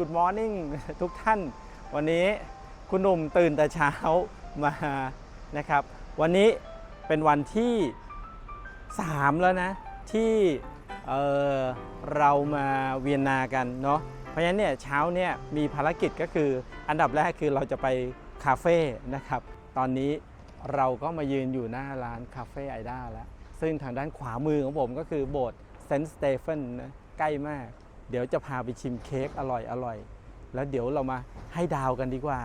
Good Morning ทุกท่าน วันนี้คุณหนุ่มตื่นแต่เช้ามานะครับ วันนี้เป็นวันที่ 3 แล้วนะ ที่เอ่อเรามาเวียนนากันเนาะเพราะฉะนั้นเนี่ยเช้าเนี่ยมีภารกิจก็คืออันดับแรกคือเราจะไปคาเฟ่นะครับ ตอนนี้เราก็มายืนอยู่หน้าร้านคาเฟ่ไอด้าแล้ว ซึ่งทางด้านขวามือของผมก็คือโบสถ์เซนต์สเตเฟนนะใกล้มาก เดี๋ยวจะพาไปชิมเค้กอร่อยอร่อย แล้วเดี๋ยวเรามาให้ดาวกันดีกว่า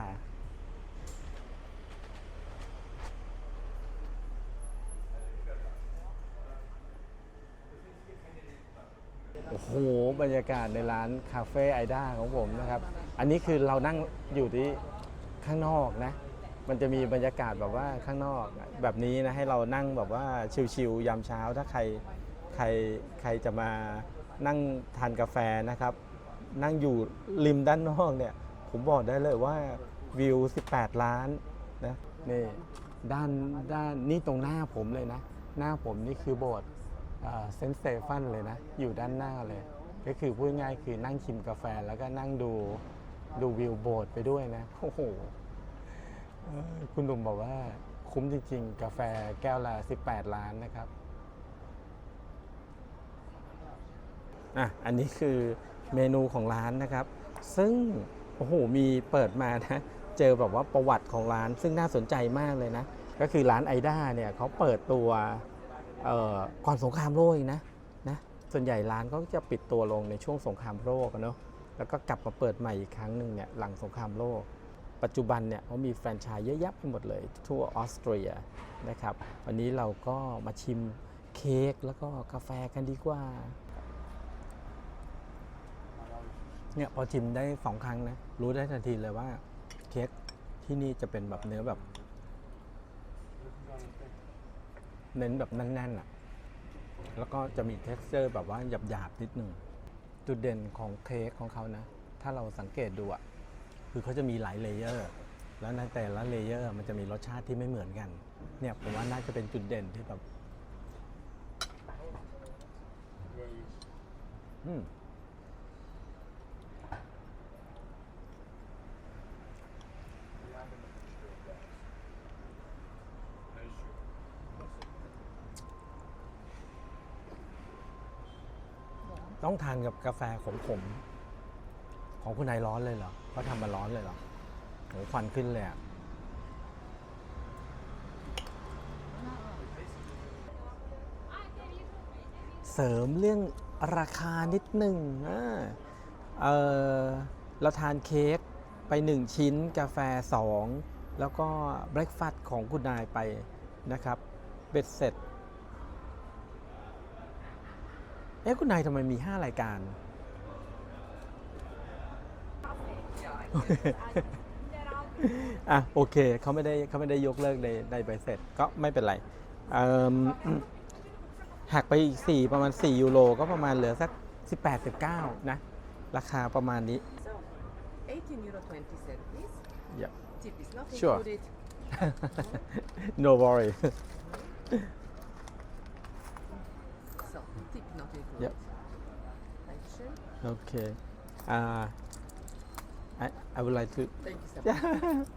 โอ้โห บรรยากาศในร้านคาเฟ่ไอด้าของผมนะครับ อันนี้คือเรานั่งอยู่ที่ข้างนอกนะ มันจะมีบรรยากาศแบบว่าข้างนอกแบบนี้นะให้เรานั่งแบบว่าชิลๆยามเช้าถ้าใครใครใครจะมา นั่งทานกาแฟนะครับ นั่งอยู่ริมด้านนอกเนี่ย ผมบอกได้เลยว่าวิว 18 ล้านนะนี่ด้านด้านนี่ตรงหน้าผมเลยนะ หน้าผมนี่คือโบสถ์เซนสเตฟันเลยนะ อยู่ด้านหน้าเลย ก็คือพูดง่ายๆคือนั่งชิมกาแฟแล้วก็นั่งดูดูวิวโบสถ์ไปด้วยนะ โอ้โหคุณหนุ่มบอกว่าคุ้มจริงๆ กาแฟแก้วละ 18 ล้านนะครับ อะอันนี้คือเมนูของร้านนะครับ ซึ่งโอ้โหมีเปิดมานะเจอแบบว่าประวัติของร้าน ซึ่งน่าสนใจมากเลยนะ ก็คือร้านไอด้าเนี่ยเขาเปิดตัวก่อนสงครามโลกนะนะส่วนใหญ่ร้านก็จะปิดตัวลงในช่วงสงครามโลกเนาะแล้วก็กลับมาเปิดใหม่อีกครั้งหนึ่งเนี่ยหลังสงครามโลก ปัจจุบันเนี่ยเขามีแฟรนไชส์เยอะแยะไปหมดเลย ทั่วออสเตรียนะครับ วันนี้เราก็มาชิมเค้กแล้วก็กาแฟกันดีกว่า เนี่ยพอชิมได้สองครั้งนะ รู้ได้ทันทีเลยว่า เค้กที่นี่จะเป็นแบบเนื้อแบบ เน้นแบบแน่นๆอะ แล้วก็จะมี t e x t อร์แบบว่าหยาบๆนิดหนึ่ง จุดเด่นของเค้กของเขานะ ถ้าเราสังเกตดูอะ คือเขาจะมีหลายเลเยอร์ แล้วในแต่ละเลเยอร์มันจะมีรสชาติที่ไม่เหมือนกัน เนี่ยผมว่าน่าจะเป็นจุดเด่นที่แบบ อืม ต้องทานกับกาแฟขมๆของคุณนายร้อนเลยเหรอเขาทำมาร้อนเลยเหรอโหควันขึ้นเลยอะเสริมเรื่องราคานิดหนึ่งอ่าเออเราทานเค้กไปหนึ่งชิ้นกาแฟสองแล้วก็เบรคฟาสต์ของคุณนายไปนะครับ เบ็ดเสร็จ เอ๊ะคุณนายทำไมมี 5 รายการ อะโอเคเขาไม่ได้เขาไม่ได้ยกเลิกในในใบเสร็จก็ไม่เป็นไรหักไปอีก 4 ประมาณ 4 ยูโรก็ประมาณเหลือสัก 18 19 นะ ราคาประมาณนี้ So, 18 euro 20 cent, please. Yep. Tip is not included. no worry So, tip not included. Yep. Dankeschön. okay uh, I I would like to Thank you, sir.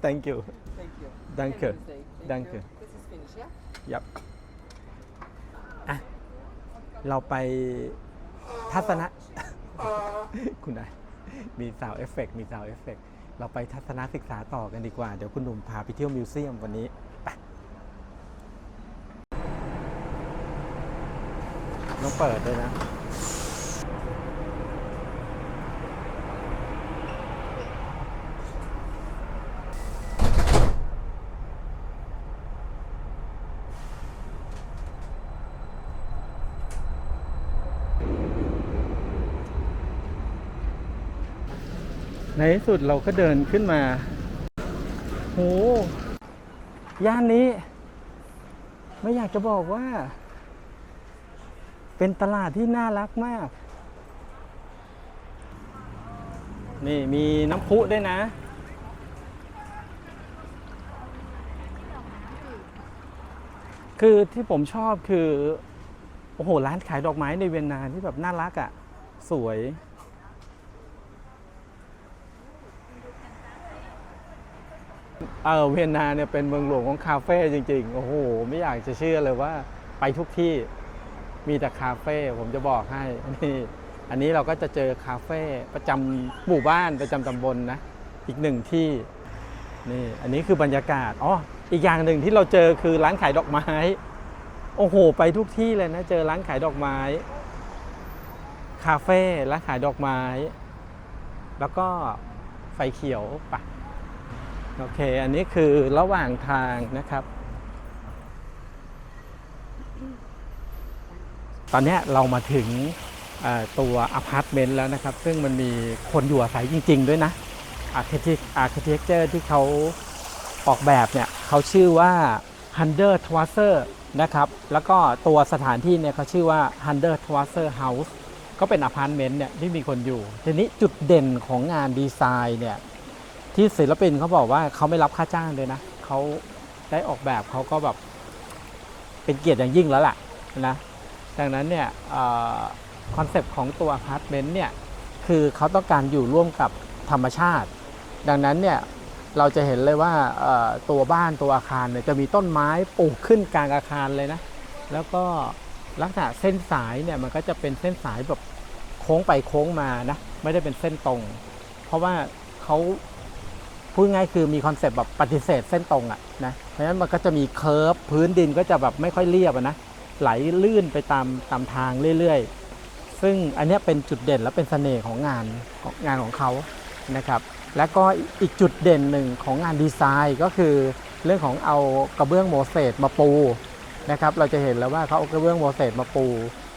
thank you Thank you. Danke. Have a good day. Thank Danke. you. This is finished, yeah? ยับอะ เราไปทัศนะ คุณนายมีสาวเอฟเฟกมีสาวเอฟเฟกเราไปทัศนศึกษาต่อกันดีกว่า เดี๋ยวคุณหนุ่มพาไปเที่ยวมิวเซียมวันนี้ ไป ต้องเปิดด้วยนะในที่สุดเราก็เดินขึ้นมา โห ย่านนี้ ไม่อยากจะบอกว่า เป็นตลาดที่น่ารักมาก นี่มีน้ำพุด้วยนะ คือที่ผมชอบคือ โอ้โห ร้านขายดอกไม้ในเวียนนาที่แบบน่ารักอะ่ะ สวย เออเวียนนาเนี่ยเป็นเมืองหลวงของคาเฟ่จริง ๆ โอ้โห ไม่อยากจะเชื่อเลยว่าไปทุกที่ มีแต่คาเฟ่ผมจะบอกให้นี่อันนี้เราก็จะเจอคาเฟ่ประจำหมู่บ้านประจำตำบลนะอีกหนึ่งที่นี่อันนี้คือบรรยากาศอ๋ออีกอย่างหนึ่งที่เราเจอคือร้านขายดอกไม้ โอ้โห ไปทุกที่เลยนะ เจอร้านขายดอกไม้ คาเฟ่ร้านขายดอกไม้ แล้วก็ไฟเขียวปะโอเค อันนี้คือระหว่างทางนะครับ ตอนนี้เรามาถึงตัวอพาร์ตเมนต์แล้วนะครับ ซึ่งมันมีคนอยู่อาศัยจริง ๆ ด้วยนะอาร์เคเต็กอาร์เคเต็กเจอร์ที่เขาออกแบบเนี่ยเขาชื่อว่า Hunter t w a s s e r นะครับ แล้วก็ตัวสถานที่เนี่ยเขาชื่อว่า Hunter t w a s s e r House ก็เป็นอพาร์ตเมนต์เนี่ยที่มีคนอยู่ ทีนี้จุดเด่นของงานดีไซน์เนี่ยที่ศิลปินเขาบอกว่าเขาไม่รับค่าจ้างเลยนะเขาได้ออกแบบเขาก็แบบเป็นเกียรติอย่างยิ่งแล้วล่ะนะ ดังนั้นเนี่ยคอนเซปต์ของตัวอพาร์ตเมนต์เนี่ยคือเขาต้องการอยู่ร่วมกับธรรมชาติ ดังนั้นเนี่ยเราจะเห็นเลยว่าตัวบ้านตัวอาคารเนี่ยจะมีต้นไม้ปลูกขึ้นกลางอาคารเลยนะ แล้วก็ลักษณะเส้นสายเนี่ยมันก็จะเป็นเส้นสายแบบโค้งไปโค้งมานะไม่ได้เป็นเส้นตรง เพราะว่าเขาพูดง่ายคือมีคอนเซปต์แบบปฏิเสธเส้นตรงอะนะเพราะฉะนั้นมันก็จะมีเคิร์ฟพื้นดินก็จะแบบไม่ค่อยเรียบนะ ไหลลื่นไปตามตามทางเรื่อยๆ ซึ่งอันนี้เป็นจุดเด่นและเป็นเสน่ห์ของงานของงานของเขานะครับ และก็อีกจุดเด่นหนึ่งของงานดีไซน์ก็คือเรื่องของเอากระเบื้องโมเสสมาปูนะครับ เราจะเห็นแล้วว่าเขาเอากระเบื้องโมเสสมาปู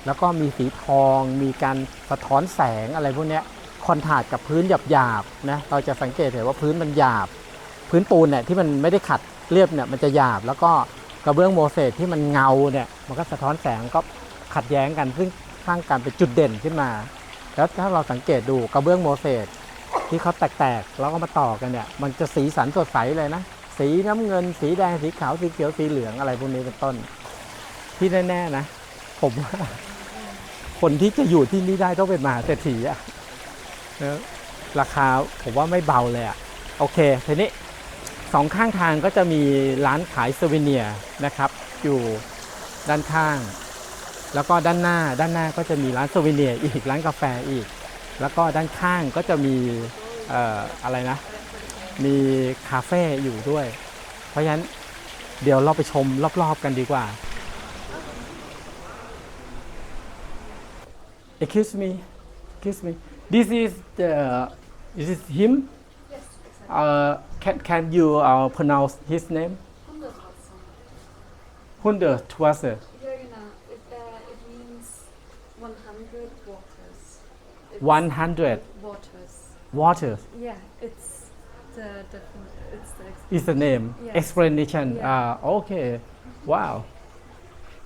แล้วก็มีสีทอง มีการสะท้อนแสงอะไรพวกนี้คอนทาสต์กับพื้นหยาบๆนะ เราจะสังเกตเห็นว่าพื้นมันหยาบ พื้นปูนเนี่ยที่มันไม่ได้ขัดเรียบเนี่ยมันจะหยาบแล้วก็ กระเบื้องโมเสสที่มันเงาเนี่ยมันก็สะท้อนแสงก็ขัดแย้งกัน ซึ่งสร้างการเป็นจุดเด่นขึ้นมา แล้วถ้าเราสังเกตดูกระเบื้องโมเสสที่เขาแตกๆแล้วก็มาต่อกันเนี่ย มันจะสีสันสดใสเลยนะ สีน้ำเงิน สีแดงสีขาวสีเขียวสีเหลืองอะไรพวกนี้เป็นต้น ที่แน่ๆนะ ผมว่าคนที่จะอยู่ที่นี่ได้ต้องเป็นมหาเศรษฐีอะแล้วราคาผมว่าไม่เบาเลยอะโอเคทีนี้ สองข้างทางก็จะมีร้านขายซูเวเนียร์นะครับ อยู่ด้านข้าง แล้วก็ด้านหน้าด้านหน้าก็จะมีร้านซูเวเนียร์อีกร้านกาแฟอีก แล้วก็ด้านข้างก็จะมีเอ่ออะไรนะ มีคาเฟ่อยู่ด้วย เพราะฉะนั้นเดี๋ยวเราไปชมรอบๆกันดีกว่า Excuse me, excuse me. This is the is this him? Yes, exactly. Uh, can can you uh, pronounce his name? Hundertwasser. Hundertwasser. Jörgena, it, uh, it means 100 waters. It's 100 waters. waters Yeah, it's the defin- it's the ex- is the name. Yes. Explanation. Yeah. Uh, okay. Wow.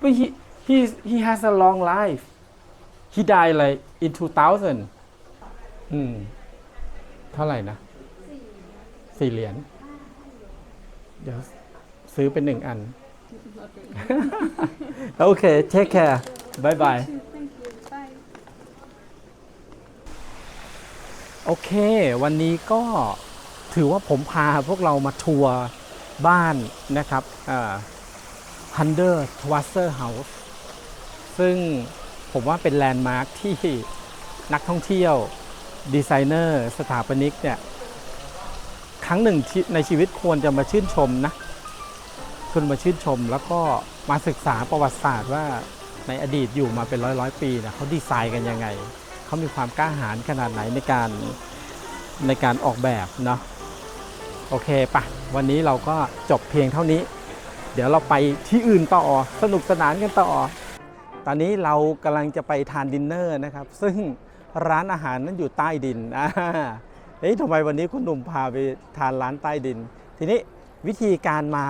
But he he he has a long life. He died like in 2000. อืม เท่าไหร่นะ สี่เหรียญเดี๋ยวซื้อเป็นหนึ่งอัน not really. โอเค take care bye bye Thank you. Bye. โอเค วันนี้ก็ถือว่าผมพาพวกเรามาทัวร์บ้านนะครับฮันเดอร์ทวัสเซอร์เฮาส์ซึ่งผมว่าเป็นแลนด์มาร์คที่นักท่องเที่ยว ดีไซเนอร์ สถาปนิกเนี่ย ครั้งหนึ่งในชีวิตควรจะมาชื่นชมนะควรมาชื่นชม แล้วก็มาศึกษาประวัติศาสตร์ว่าในอดีตอยู่มาเป็นร้อยร้อยปีนะเขาดีไซน์กันยังไง เขามีความกล้าหาญขนาดไหนในการในการออกแบบเนาะโอเคปะวันนี้เราก็จบเพียงเท่านี้ เดี๋ยวเราไปที่อื่นต่อสนุกสนานกันต่อ ตอนนี้เรากำลังจะไปทานดินเนอร์นะครับ ซึ่งร้านอาหารนั้นอยู่ใต้ดินอ่า เอ๊ะทำไมวันนี้คุณหนุ่มพาไปทานร้านใต้ดิน ทีนี้วิธีการมา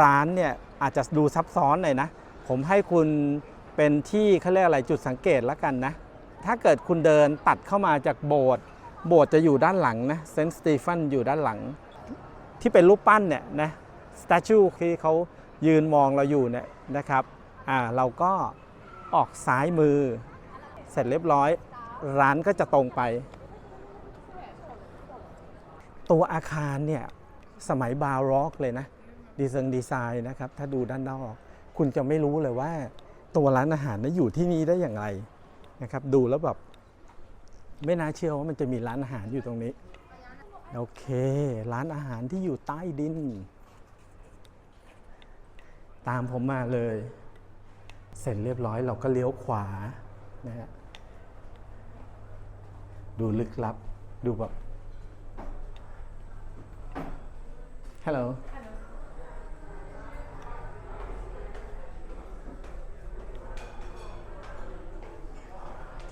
ร้านเนี่ยอาจจะดูซับซ้อนหน่อยนะ ผมให้คุณเป็นที่เขาเรียกอะไรจุดสังเกตแล้วกันนะ ถ้าเกิดคุณเดินตัดเข้ามาจากโบสถ์โบสถ์จะอยู่ด้านหลังนะเซนต์สตีฟันอยู่ด้านหลัง ที่เป็นรูปปั้นเนี่ยนะสแตชูที่เขายืนมองเราอยู่เนี่ยนะครับอ่าเราก็ออกซ้ายมือ เสร็จเรียบร้อย ร้านก็จะตรงไป ตัวอาคารเนี่ยสมัยบาร็อกเลยนะดีไซน์ดีไซน์นะครับ ถ้าดูด้านนอก คุณจะไม่รู้เลยว่า ตัวร้านอาหารนั้นอยู่ที่นี่ได้อย่างไรนะครับ ดูแล้วแบบไม่น่าเชื่อว่ามันจะมีร้านอาหารอยู่ตรงนี้ โอเค ร้านอาหารที่อยู่ใต้ดิน ตามผมมาเลย เสร็จเรียบร้อยเราก็เลี้ยวขวานะฮะดูลึกลับดูแบบ ฮัลโหล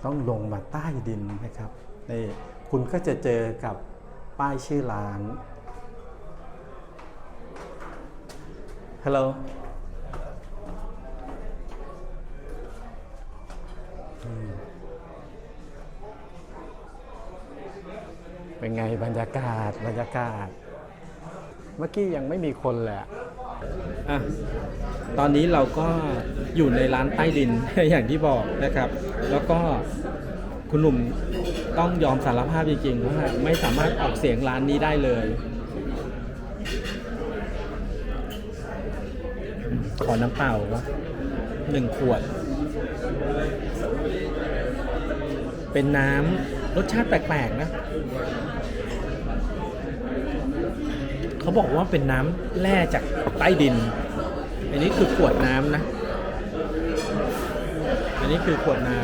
ต้องลงมาใต้ดินนะครับนี่คุณก็จะเจอกับป้ายชื่อร้านฮัลโหลเป็นไงบรรยากาศบรรยากาศ เมื่อกี้ยังไม่มีคนเละอะตอนนี้เราก็อยู่ในร้านใต้ดินอย่างที่บอกนะครับ แล้วก็คุณหนุ่มต้องยอมสารภาพจริงๆว่าไม่สามารถออกเสียงร้านนี้ได้เลย ขอน้ำเปล่าวะหนึ่งขวด เป็นน้ำรสชาติแปลกๆนะ เขาบอกว่าเป็นน้ำแร่จากใต้ดิน อันนี้คือขวดน้ำนะ อันนี้คือขวดน้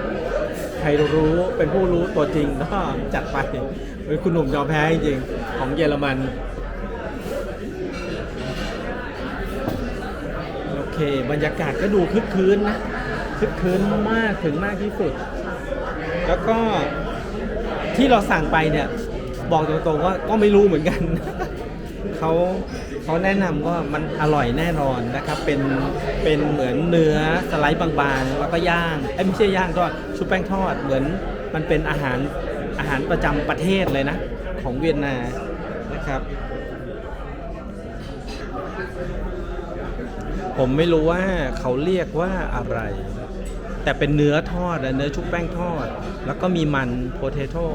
ำใครรู้เป็นผู้รู้ตัวจริงก็จัดไปเฮ้ยคุณหนุ่มยอมแพ้จริงของเยอรมัน โอเค บรรยากาศก็ดูคึกคืนนะคึกคืนมากถึงมากที่สุด แล้วก็ที่เราสั่งไปเนี่ย บอกตรงๆว่าก็ไม่รู้เหมือนกัน เขาเขาแนะนำว่ามันอร่อยแน่นอนนะครับ เป็นเป็นเหมือนเนื้อสไลด์บางๆ แล้วก็ย่างเอ้ไม่ใช่ย่างก็ชุบแป้งทอดเหมือนมันเป็นอาหารอาหารประจำประเทศเลยนะ ของเวียดนามนะครับ ผมไม่รู้ว่าเขาเรียกว่าอะไร แต่เป็นเนื้อทอดเนื้อชุบแป้งทอด แล้วก็มีมันโพเทโต้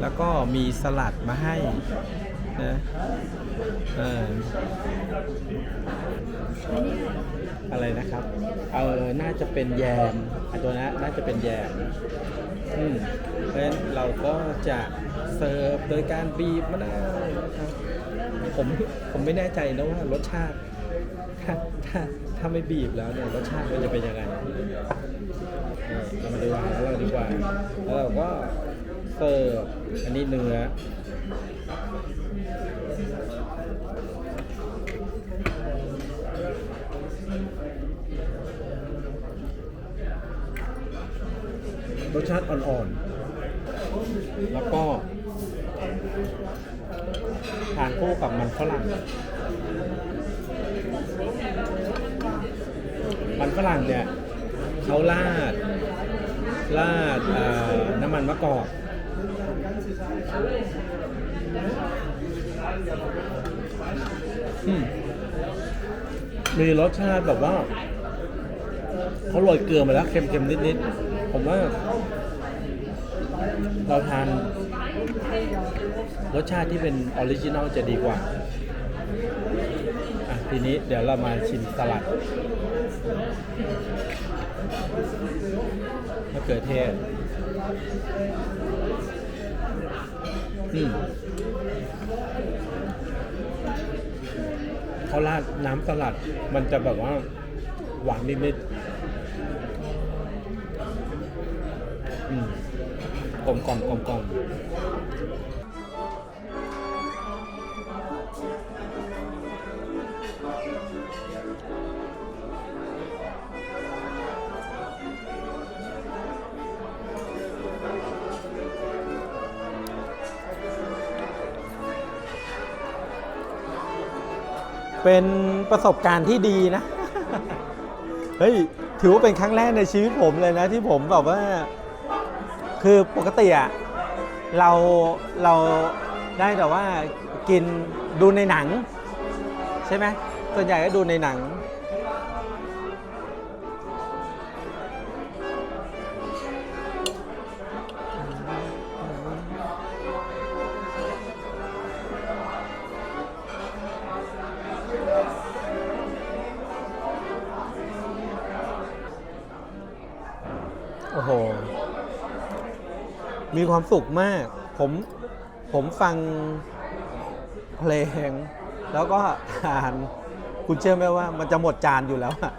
แล้วก็มีสลัดมาให้นะ เอออะไรนะครับ เออ น่าจะเป็นแยมอันตัวนั้นน่าจะเป็นแยมอืมเพราะฉะนั้นเราก็จะเสิร์ฟโดยการบีบมะนาวนะครับผมผมไม่แน่ใจนะว่ารสชาติถ้าถ้าถ้าไม่บีบแล้วเนี่ยรสชาติมันจะเป็นยังไงเรามาดูอาหารของเราดีกว่าแล้วเราก็เสิร์ฟอันนี้เนื้อ รสชาติอ่อนๆ แล้วก็ทานคู่กับมันฝรั่ง มันฝรั่งเนี่ยเขาราดราดน้ำมันมะกอกมมีรสชาติแบบว่าเขาโรยเกลือมาแล้วเค็มๆนิดๆ ผมว่า เราทานรสชาติที่เป็นออริจินอลจะดีกว่า อะ ทีนี้เดี๋ยวเรามาชิมสลัดมะเขือเทศอืมเขาราดน้ำสลัด มันจะแบบว่า หวานนิดๆอืม กลมกล่อมกลมกล่อมเป็นประสบการณ์ที่ดีนะ เฮ้ย ถือว่าเป็นครั้งแรกในชีวิตผมเลยนะ ที่ผมแบบว่า คือปกติอะเราเราได้แต่ว่ากินดูในหนัง ใช่ไหมส่วนใหญ่ก็ดูในหนัง มีความสุขมาก ผมผมฟังเพลง แล้วก็ทาน คุณเชื่อไหมว่ามันจะหมดจานอยู่แล้วอะ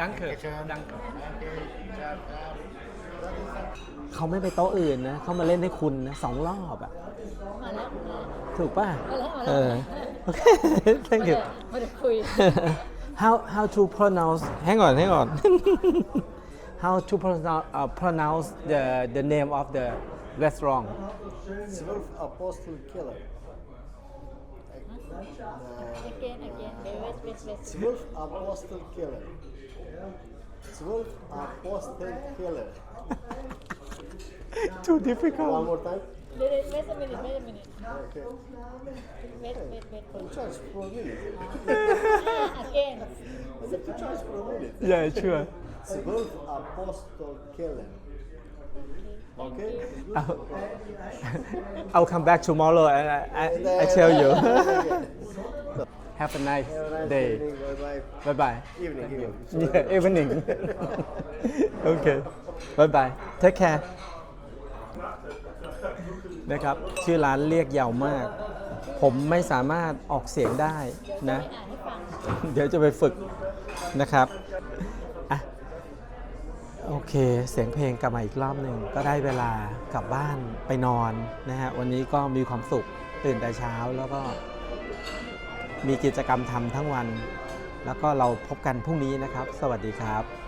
ดังเขิดัง Okay. เขาไม่ไปโต๊ะอื่นนะ เขามาเล่นให้คุณนะสองรอบอะมาแล้วถูกป่ะ มาแล้วมาเอแล้วอ โอเค thank you ไม่ได้คุย how how to pronounce hang on hang on how to pronounce uh, pronounce the the name of the restaurant Zwölf Apostel Killer. again again wait wait wait Zwölf Apostel Killer. Zwölf Apostel Killer. too One more time. wait wait wait a minute wait a minute Okay. wait wait wait Two choice for a minute. ah again I said two choice for a minute. yeah sure Zwölf Apostel Killer. Okay. I'll, I'll come back tomorrow and I, I, I tell you have a nice Have a nice day evening. Bye bye. bye bye Evening. Evening. yeah evening okay bye bye take care นะครับ ชื่อร้านเรียกยาวมาก ผมไม่สามารถออกเสียงได้นะอ่านให้ฟังเดี๋ยวจะไปฝึกนะครับอะโอเค เสียงเพลงกลับมาอีกรอบหนึ่งก็ได้เวลากลับบ้านไปนอนนะฮะ วันนี้ก็มีความสุขตื่นแต่เช้าแล้วก็ มีกิจกรรมทำทั้งวัน แล้วก็เราพบกันพรุ่งนี้นะครับ สวัสดีครับ